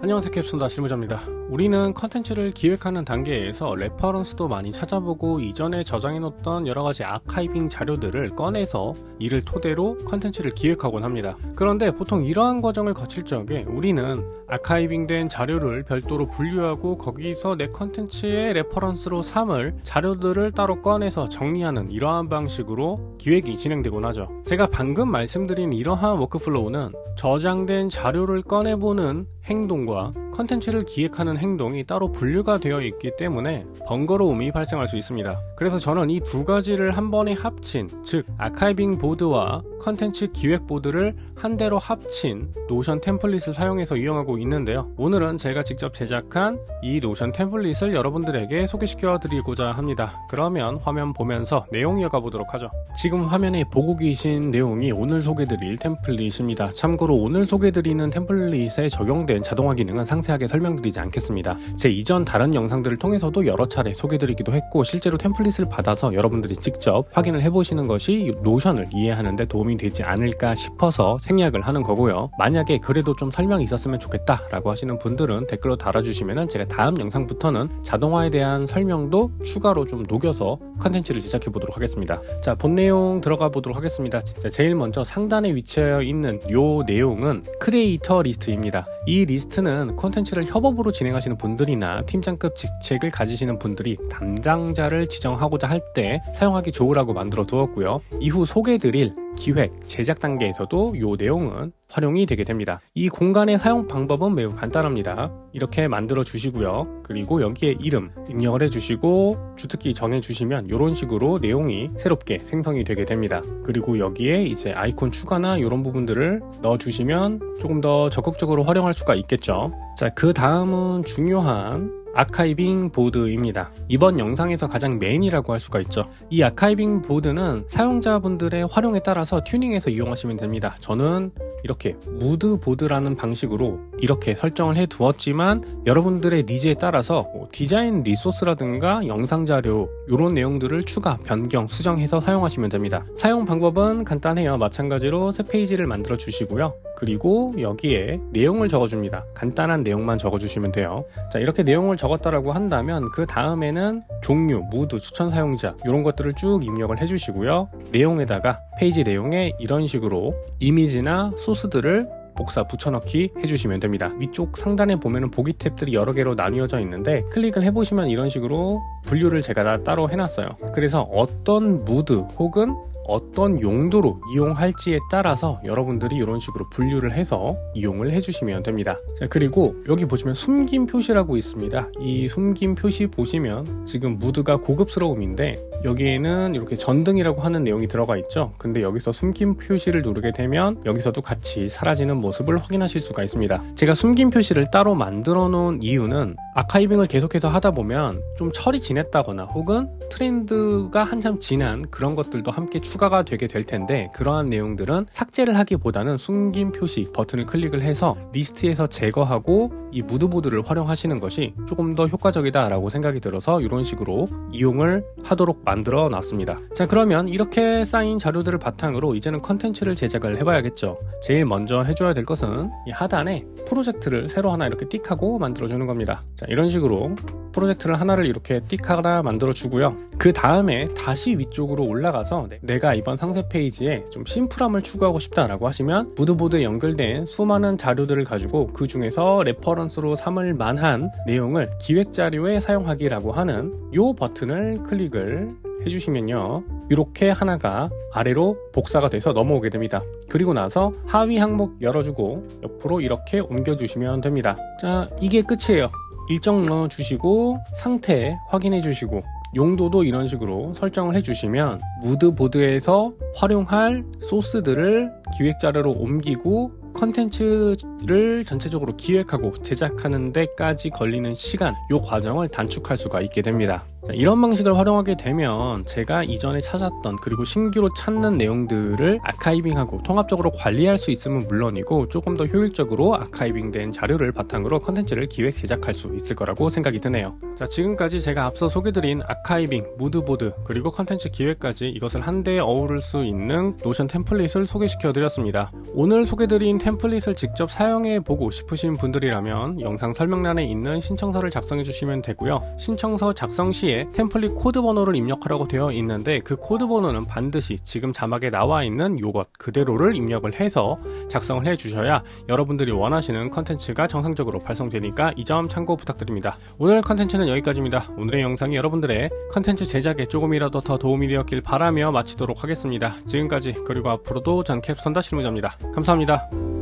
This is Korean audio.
안녕하세요. 캡순다 실무자입니다. 우리는 컨텐츠를 기획하는 단계에서 레퍼런스도 많이 찾아보고 이전에 저장해놓던 여러가지 아카이빙 자료들을 꺼내서 이를 토대로 컨텐츠를 기획하곤 합니다. 그런데 보통 이러한 과정을 거칠 적에 우리는 아카이빙된 자료를 별도로 분류하고 거기서 내 컨텐츠의 레퍼런스로 삼을 자료들을 따로 꺼내서 정리하는 이러한 방식으로 기획이 진행되곤 하죠. 제가 방금 말씀드린 이러한 워크플로우는 저장된 자료를 꺼내보는 행동과 컨텐츠를 기획하는 행동이 따로 분류가 되어 있기 때문에 번거로움이 발생할 수 있습니다. 그래서 저는 이 두 가지를 한 번에 합친 즉 아카이빙 보드와 컨텐츠 기획 보드를 한 대로 합친 노션 템플릿을 사용해서 이용하고 있는데요. 오늘은 제가 직접 제작한 이 노션 템플릿을 여러분들에게 소개시켜 드리고자 합니다. 그러면 화면 보면서 내용 이어가 보도록 하죠. 지금 화면에 보고 계신 내용이 오늘 소개드릴 템플릿입니다. 참고로 오늘 소개드리는 템플릿에 적용된 자동화 기능은 상세 하게 설명드리지 않겠습니다. 제 이전 다른 영상들을 통해서도 여러 차례 소개드리기도 했고 실제로 템플릿을 받아서 여러분들이 직접 확인을 해보시는 것이 노션을 이해하는데 도움이 되지 않을까 싶어서 생략을 하는 거고요. 만약에 그래도 좀 설명이 있었으면 좋겠다 라고 하시는 분들은 댓글로 달아주시면 제가 다음 영상부터는 자동화에 대한 설명도 추가로 좀 녹여서 컨텐츠를 제작해 보도록 하겠습니다. 자, 본 내용 들어가 보도록 하겠습니다. 자, 제일 먼저 상단에 위치하여 있는 요 내용은 크리에이터 리스트입니다. 이 리스트는 콘텐츠 를 협업으로 진행하시는 분들이나 팀장급 직책을 가지시는 분들이 담당자를 지정하고자 할 때 사용하기 좋으라고 만들어 두었고요. 이후 소개드릴 기획, 제작 단계에서도 이 내용은 활용이 되게 됩니다. 이 공간의 사용 방법은 매우 간단합니다. 이렇게 만들어 주시고요. 그리고 여기에 이름 입력을 해 주시고 주특기 정해 주시면 이런 식으로 내용이 새롭게 생성이 되게 됩니다. 그리고 여기에 이제 아이콘 추가나 이런 부분들을 넣어 주시면 조금 더 적극적으로 활용할 수가 있겠죠. 자, 그 다음은 중요한 아카이빙 보드입니다. 이번 영상에서 가장 메인이라고 할 수가 있죠. 이 아카이빙 보드는 사용자분들의 활용에 따라서 튜닝해서 이용하시면 됩니다. 저는 이렇게 무드 보드라는 방식으로 이렇게 설정을 해 두었지만 여러분들의 니즈에 따라서 뭐 디자인 리소스라든가 영상 자료 이런 내용들을 추가, 변경, 수정해서 사용하시면 됩니다. 사용 방법은 간단해요. 마찬가지로 새 페이지를 만들어 주시고요. 그리고 여기에 내용을 적어줍니다. 간단한 내용만 적어주시면 돼요. 자, 이렇게 내용을 적었다라고 한다면 그 다음에는 종류, 무드, 추천 사용자 이런 것들을 쭉 입력을 해주시고요. 내용에다가 페이지 내용에 이런 식으로 이미지나 소스들을 복사 붙여넣기 해주시면 됩니다. 위쪽 상단에 보면은 보기 탭들이 여러 개로 나뉘어져 있는데 클릭을 해보시면 이런 식으로 분류를 제가 다 따로 해놨어요. 그래서 어떤 무드 혹은 어떤 용도로 이용할지에 따라서 여러분들이 이런 식으로 분류를 해서 이용을 해주시면 됩니다. 자, 그리고 여기 보시면 숨긴 표시라고 있습니다. 이 숨긴 표시 보시면 지금 무드가 고급스러움인데 여기에는 이렇게 전등이라고 하는 내용이 들어가 있죠. 근데 여기서 숨긴 표시를 누르게 되면 여기서도 같이 사라지는 모습을 확인하실 수가 있습니다. 제가 숨긴 표시를 따로 만들어 놓은 이유는 아카이빙을 계속해서 하다 보면 좀 철이 지냈다거나 혹은 트렌드가 한참 지난 그런 것들도 함께 추 추가가 되게 될 텐데 그러한 내용들은 삭제를 하기보다는 숨긴 표시 버튼을 클릭을 해서 리스트에서 제거하고 이 무드보드를 활용하시는 것이 조금 더 효과적이다 라고 생각이 들어서 이런 식으로 이용을 하도록 만들어 놨습니다. 자 그러면 이렇게 쌓인 자료들을 바탕으로 이제는 컨텐츠를 제작을 해봐야겠죠. 제일 먼저 해줘야 될 것은 이 하단에 프로젝트를 새로 하나 이렇게 띡 하고 만들어 주는 겁니다. 자 이런 식으로 프로젝트를 하나를 이렇게 띡 하나 만들어 주고요. 그 다음에 다시 위쪽으로 올라가서 내가 이번 상세 페이지에 좀 심플함을 추구하고 싶다라고 하시면 무드보드에 연결된 수많은 자료들을 가지고 그 중에서 레퍼런스로 삼을 만한 내용을 기획 자료에 사용하기라고 하는 이 버튼을 클릭을 해주시면요. 이렇게 하나가 아래로 복사가 돼서 넘어오게 됩니다. 그리고 나서 하위 항목 열어주고 옆으로 이렇게 옮겨주시면 됩니다. 자 이게 끝이에요 일정 넣어주시고 상태 확인해 주시고 용도도 이런 식으로 설정을 해주시면 무드보드에서 활용할 소스들을 기획자료로 옮기고 컨텐츠를 전체적으로 기획하고 제작하는 데까지 걸리는 시간 이 과정을 단축할 수가 있게 됩니다 자, 이런 방식을 활용하게 되면 제가 이전에 찾았던 그리고 신규로 찾는 내용들을 아카이빙하고 통합적으로 관리할 수 있으면 물론이고 조금 더 효율적으로 아카이빙된 자료를 바탕으로 컨텐츠를 기획 제작할 수 있을 거라고 생각이 드네요. 자, 지금까지 제가 앞서 소개드린 아카이빙, 무드보드, 그리고 컨텐츠 기획까지 이것을 한데에 어우를 수 있는 노션 템플릿을 소개시켜 드렸습니다. 오늘 소개드린 템플릿을 직접 사용해 보고 싶으신 분들이라면 영상 설명란에 있는 신청서를 작성해 주시면 되고요. 신청서 작성 시에 템플릿 코드 번호를 입력하라고 되어 있는데 그 코드 번호는 반드시 지금 자막에 나와 있는 요것 그대로를 입력을 해서 작성을 해 주셔야 여러분들이 원하시는 컨텐츠가 정상적으로 발송되니까 이 점 참고 부탁드립니다. 오늘 컨텐츠는 여기까지입니다. 오늘의 영상이 여러분들의 컨텐츠 제작에 조금이라도 더 도움이 되었길 바라며 마치도록 하겠습니다. 지금까지 그리고 앞으로도 전 캡스턴다 실무자입니다. 감사합니다.